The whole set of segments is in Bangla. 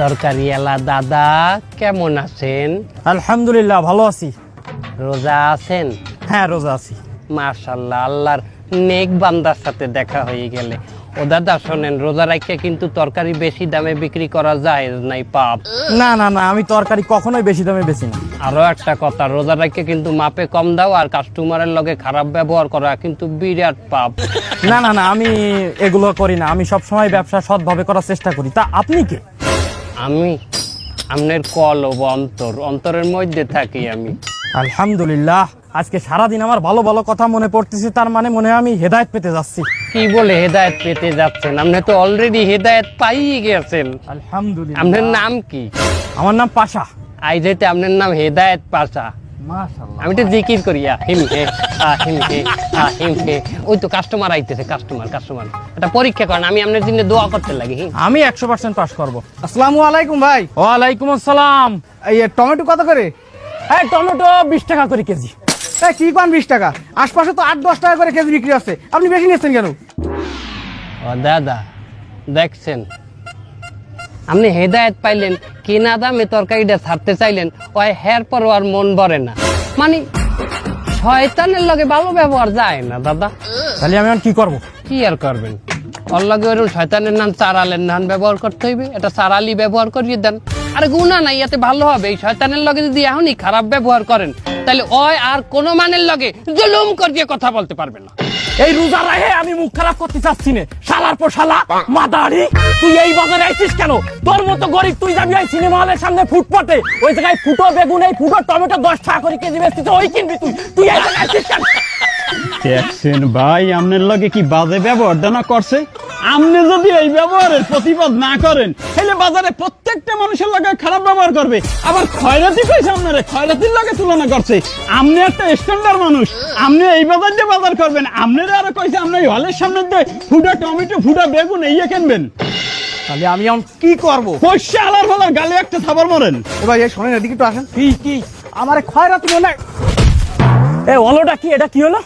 তরকারি এলা দাদা কেমন আছেন? আলহামদুলিল্লাহ ভালো আছি। রোজা আছেন? হ্যাঁ রোজা আছি। মার্শাল্লাহ আল্লাহর নেক বান্দার সাথে দেখা হয়ে গেলে। ও দাদা শোনেন রোজা রাখে কিন্তু তরকারি বেশি দামে বিক্রি করা যায় নাই পাপ। না না না আমি তরকারি কখনোই বেশি দামে বেশি না। আরও একটা কথা রোজা রাখে কিন্তু মাপে কম দাও আর কাস্টমারের লগে খারাপ ব্যবহার করা কিন্তু বিরাট পাপ। না না না আমি এগুলো করি না। আমি সব সময় ব্যবসা সৎভাবে করার চেষ্টা করি। তা আপনি কে? আমি আপনার কল ও অন্তর অন্তরের মধ্যে থাকি আমি। আলহামদুলিল্লাহ আজকে সারাদিন আমার ভালো ভালো কথা মনে পড়তেছে তার মানে মনে হয় আমি হেদায়েত পেতে যাচ্ছি। কি বলে হেদায়েত পেতে যাচ্ছেন? আপনি তো অলরেডি হেদায়েত পাইয়ে গেছেন। আলহামদুলিল্লাহ। আপনার নাম কি? আমার নাম পাশা। আই যেতে আপনার নাম হেদায়েত পাশা। আমি তো জিকির করি আ, হিম হে আ, হিম হে আ, হিম হে। ওই তো কাস্টমার আইতেছে কাস্টমার কাস্টমার এটা পরীক্ষা করেন আমি আপনার জন্য দোয়া করতে লাগি আমি একশো পার্সেন্ট পাস করব। আসসালামু আলাইকুম ভাই। ওয়ালাইকুম আসসালাম। এই টমেটো কত করে? হ্যাঁ টমেটো বিশ টাকা করে কেজি। এই কি পান বিশ টাকা? আশপাশে তো আট দশ টাকা করে কেজি বিক্রি আছে। আপনি বেশি নিচ্ছেন কেন? ও দাদা দেখছেন? আপনি হেদায়েত পাইলেন কিনা দামে তরকারিটা ছাড়তে চাইলেন ওই হের পর আর মন ভরে না। মানে শয়তানের লগে ভালো ব্যবহার যায় না দাদা। তাহলে আমি কি করব? কি আর করবেন? ওর লগে ওরকম শয়তানের নাম চারালের নাম ব্যবহার করতে হইবে। এটা চারালি ব্যবহার করিয়ে দেন। আরে গুণা নাই এতে ভালো হবে। এই শয়তানের লগে যদি এখনই খারাপ ব্যবহার করেন তাহলে ওই আর কোনো মানের লগে জুলুম করিয়ে কথা বলতে পারবে না। এই রোজা রাহে আমি খারাপ করতে চাচ্ছি না। শালার পর শালা মাদারি তুই এই বাজারে আইছিস কেন? তোর মতো গরিব তুই যাবি ওই সিনেমা হলের সামনে ফুটপাতে। ওই জায়গায় ফুটো বেগুন এই ফুটো টমেটো দশ টাকা করে কেজি বেচতিস ওই কিনবি তুই। তুই এই জায়গায় আইছিস কেন? দেখছেন ভাই আপনার লগে কি বাজে ব্যবহার না করছে? আপনি যদি এই ব্যবহারের প্রতিবাদ না করেন তাহলে বাজারে প্রত্যেকটা মানুষের লগে খারাপ ব্যবহার করবে। আবার খয়রাতি কইছে আপনারে খয়রাতির লগে তুলনা করছে। আপনি একটা স্ট্যান্ডার্ড মানুষ আপনি এই বাজার দিয়ে বাজার করবেন। আপনারা আরও কইছে আপনি এই হলের সামনে দিয়ে ফুটা টমেটো ফুটা বেগুন এই কিনবেন। তাহলে আমি এখন কি করব? পয়সা আলার ফলার গালে একটা থাবার মরেন। ভাই এই শোনেন এদিকে একটু আসেন। কি কি? আমার খয়রাতি মনে হয় এ হলোটা কি? এটা কি হলো?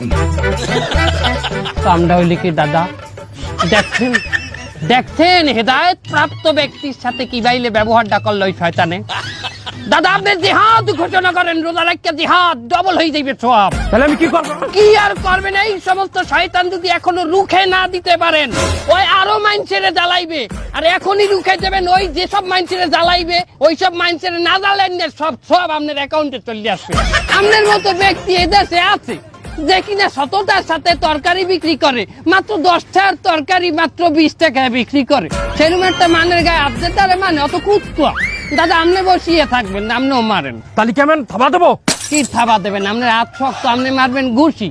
কামটা কি, দাদা? দেখছেন দেখছেন, হেদায়ত প্রাপ্ত ব্যক্তির সাথে কি বাইলে ব্যবহারটা করল ওই শয়তানে? দাদা আপনি জিহাদ ঘোষণা করেন রোজা রাখতে জিহাদ ডবল হয়ে যাইবে সব। তাহলে আমি কি করব? কি আর করবেন? এই সমস্ত শয়তান যদি এখনও রুখে না দিতে পারেন ওই আরও মাইনছেড়ে জ্বালাইবে। আর এখনই রুখে দেবেন ওই যেসব মাইনছেড়ে জ্বালাইবে ওই সব মাইনছেড়ে না জ্বালেন সব সব আপনার অ্যাকাউন্টে চলে আসবে। আপনার মতো ব্যক্তি এদেশে আছে যে কিনা সততার সাথে তরকারি বিক্রি করে মাত্র দশটার তরকারি মাত্র বিশ টাকায় বিক্রি করে। সেরকম একটা মানের গায়ে আপনি তারে মানে অত কুৎকুয়া দাদা আপনি বসিয়ে থাকবেন না আপনিও মারেন তাহলে কেমন থাবা দেবো কি থাবা দেবেন আপনার হাত শক্ত আপনি মারবেন ঘুষি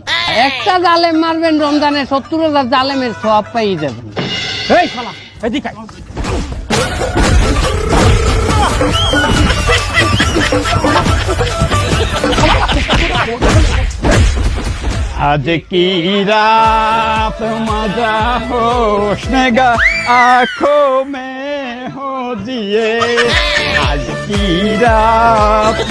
একটা জালেম মারবেন রমজানে সত্তর হাজার জালেমের সব পাই যাবেন এই শালা এদিকে আয়। आज की रात मजा होशनेगा आंखों में हो जिए আজ কি রাত